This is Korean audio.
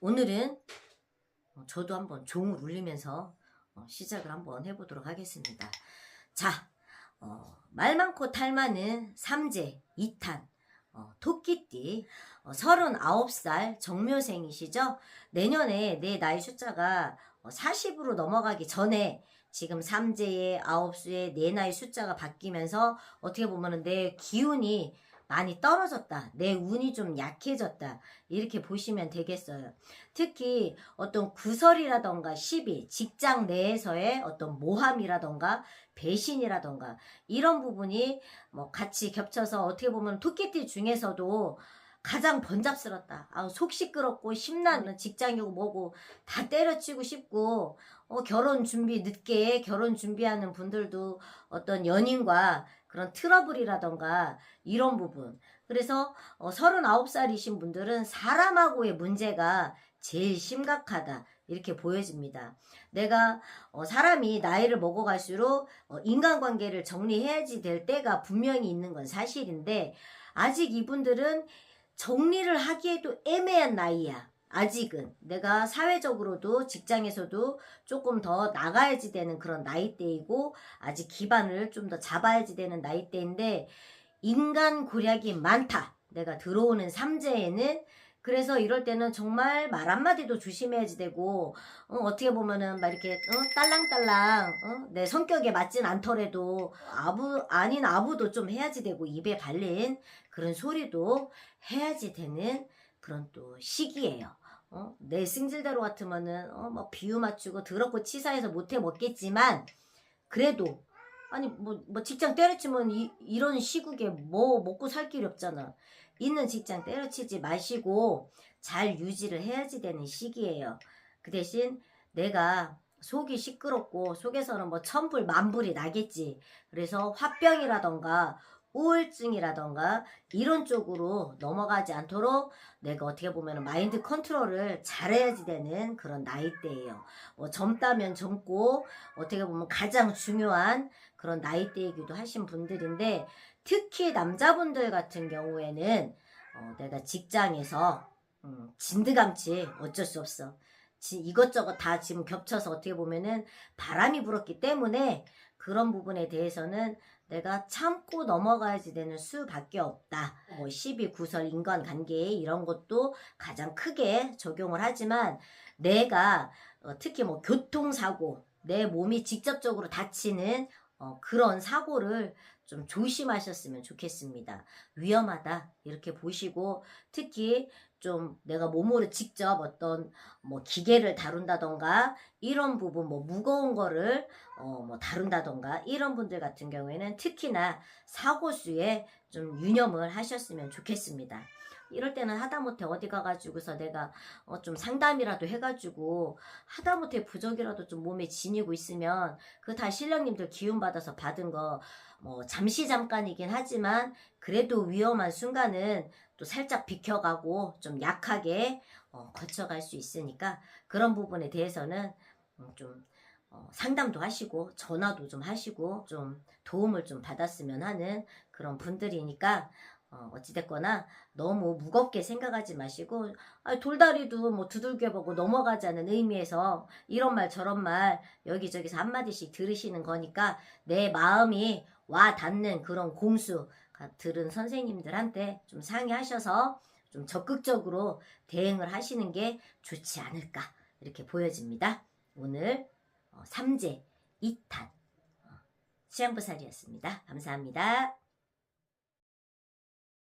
오늘은 어, 저도 한번 종을 울리면서 어, 시작을 한번 해보도록 하겠습니다. 자, 어, 말 많고 탈 많은 삼재, 이탄, 어, 토끼띠, 어, 39살 정묘생이시죠? 내년에 내 나이 숫자가 어, 40으로 넘어가기 전에 지금 삼재의 아홉수의 내 나이 숫자가 바뀌면서 어떻게 보면은 내 기운이 많이 떨어졌다. 내 운이 좀 약해졌다. 이렇게 보시면 되겠어요. 특히 어떤 구설이라던가 시비, 직장 내에서의 어떤 모함이라던가 배신이라던가 이런 부분이 뭐 같이 겹쳐서 어떻게 보면 토끼띠 중에서도 가장 번잡스럽다. 아, 속 시끄럽고 심나는 직장이고 뭐고 다 때려치고 싶고 어, 결혼 준비 늦게 결혼 준비하는 분들도 어떤 연인과 그런 트러블이라던가 이런 부분. 그래서 어, 39살이신 분들은 사람하고의 문제가 제일 심각하다. 이렇게 보여집니다. 내가 어, 사람이 나이를 먹어갈수록 어, 인간관계를 정리해야지 될 때가 분명히 있는 건 사실인데 아직 이분들은 정리를 하기에도 애매한 나이야. 아직은 내가 사회적으로도 직장에서도 조금 더 나가야지 되는 그런 나이대이고 아직 기반을 좀 더 잡아야지 되는 나이대인데 인간 고략이 많다. 내가 들어오는 삼재에는 그래서 이럴 때는 정말 말 한마디도 조심해야지 되고 어, 떻게 보면은 막 이렇게 어, 딸랑딸랑 어? 내 성격에 맞진 않더라도 아부 아닌 아부도 좀 해야지 되고 입에 발린 그런 소리도 해야지 되는 그런 또 시기예요. 어? 내 승질대로 같으면은 어, 뭐 비유 맞추고 더럽고 치사해서 못해 먹겠지만 그래도 아니 뭐, 뭐 직장 때려치면 이, 이런 시국에 뭐 먹고 살 길이 없잖아. 있는 직장 때려치지 마시고 잘 유지를 해야지 되는 시기예요. 그 대신 내가 속이 시끄럽고 속에서는 뭐 천불 만불이 나겠지. 그래서 화병이라던가 우울증이라던가 이런 쪽으로 넘어가지 않도록 내가 어떻게 보면 마인드 컨트롤을 잘해야지 되는 그런 나이대예요. 뭐 젊다면 젊고 어떻게 보면 가장 중요한 그런 나이대이기도 하신 분들인데 특히 남자분들 같은 경우에는 어, 내가 직장에서 음, 진드감치 어쩔 수 없어. 지- 이것저것 다 지금 겹쳐서 어떻게 보면은 바람이 불었기 때문에 그런 부분에 대해서는 내가 참고 넘어가야지 되는 수밖에 없다. 뭐 시비, 구설, 인간관계 이런 것도 가장 크게 적용을 하지만 내가 어, 특히 뭐 교통사고, 내 몸이 직접적으로 다치는 어, 그런 사고를 좀 조심하셨으면 좋겠습니다. 위험하다 이렇게 보시고 특히 좀 내가 몸으로 직접 어떤 뭐 기계를 다룬다던가 이런 부분 뭐 무거운 거를 어 뭐 다룬다던가 이런 분들 같은 경우에는 특히나 사고수에 좀 유념을 하셨으면 좋겠습니다. 이럴 때는 하다못해 어디 가가지고서 내가 어 좀 상담이라도 해가지고 하다못해 부적이라도 좀 몸에 지니고 있으면 그 다 신령님들 기운 받아서 받은 거 뭐 잠시 잠깐이긴 하지만 그래도 위험한 순간은 또 살짝 비켜가고 좀 약하게 어, 거쳐갈 수 있으니까 그런 부분에 대해서는 음, 좀 어, 상담도 하시고 전화도 좀 하시고 좀 도움을 좀 받았으면 하는 그런 분들이니까 어, 어찌됐거나 너무 무겁게 생각하지 마시고 아, 돌다리도 뭐 두들겨 보고 넘어가자는 의미에서 이런 말 저런 말 여기저기서 한마디씩 들으시는 거니까 내 마음이 와 닿는 그런 공수 들은 선생님들한테 좀 상의하셔서 좀 적극적으로 대응을 하시는 게 좋지 않을까 이렇게 보여집니다. 오늘 어, 삼재 2탄 어, 취향부살이었습니다. 감사합니다.